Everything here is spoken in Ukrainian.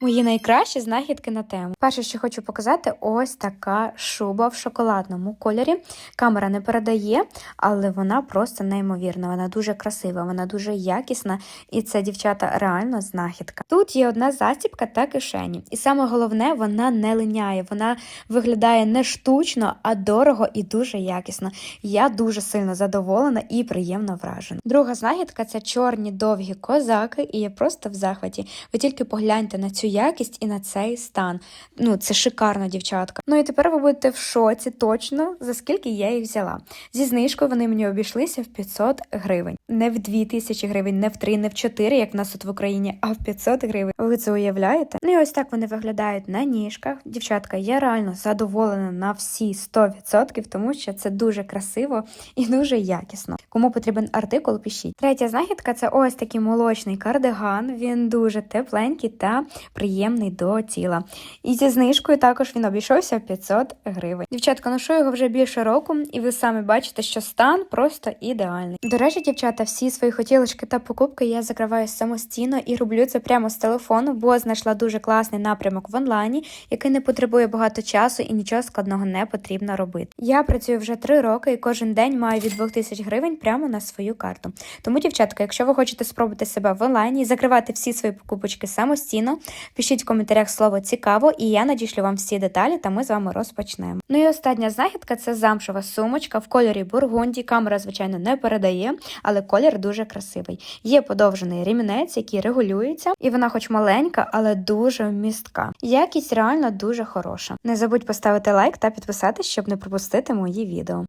Мої найкращі знахідки на тему. Перше, що хочу показати, ось така шуба в шоколадному кольорі. Камера не передає, але вона просто неймовірна. Вона дуже красива, вона дуже якісна, і це дівчата реально знахідка. Тут є одна застібка та кишені. І саме головне, вона не линяє. Вона виглядає не штучно, а дорого і дуже якісно. Я дуже сильно задоволена і приємно вражена. Друга знахідка це чорні довгі козаки, і я просто в захваті. Ви тільки погляньте на цю якість і на цей стан. Ну, це шикарна дівчатка. Ну і тепер ви будете в шоці точно, за скільки я їх взяла. Зі знижкою вони мені обійшлися в 500 гривень. Не в 2000 гривень, не в 3, не в 4, як в нас тут в Україні, а в 500 гривень. Ви це уявляєте? Ну і ось так вони виглядають на ніжках. Дівчатка, я реально задоволена на всі 100%, тому що це дуже красиво і дуже якісно. Кому потрібен артикул, пишіть. Третя знахідка це ось такий молочний кардиган. Він дуже тепленький та приємний до тіла. І зі знижкою також він обійшовся в 500 гривень. Дівчатка, ношу його вже більше року, і ви самі бачите, що стан просто ідеальний. До речі, дівчата, всі свої хотілочки та покупки я закриваю самостійно і роблю це прямо з телефону, бо знайшла дуже класний напрямок в онлайні, який не потребує багато часу і нічого складного не потрібно робити. Я працюю вже 3 роки і кожен день маю від 2000 гривень прямо на свою карту. Тому, дівчатка, якщо ви хочете спробувати себе в онлайні і закривати всі свої покупочки самостійно, пишіть в коментарях слово цікаво, і я надішлю вам всі деталі, та ми з вами розпочнемо. Ну і остання знахідка це замшева сумочка в кольорі бургунді. Камера, звичайно, не передає, але колір дуже красивий. Є подовжений рімінець, який регулюється, і вона, хоч маленька, але дуже містка. Якість реально дуже хороша. Не забудь поставити лайк та підписатись, щоб не пропустити мої відео.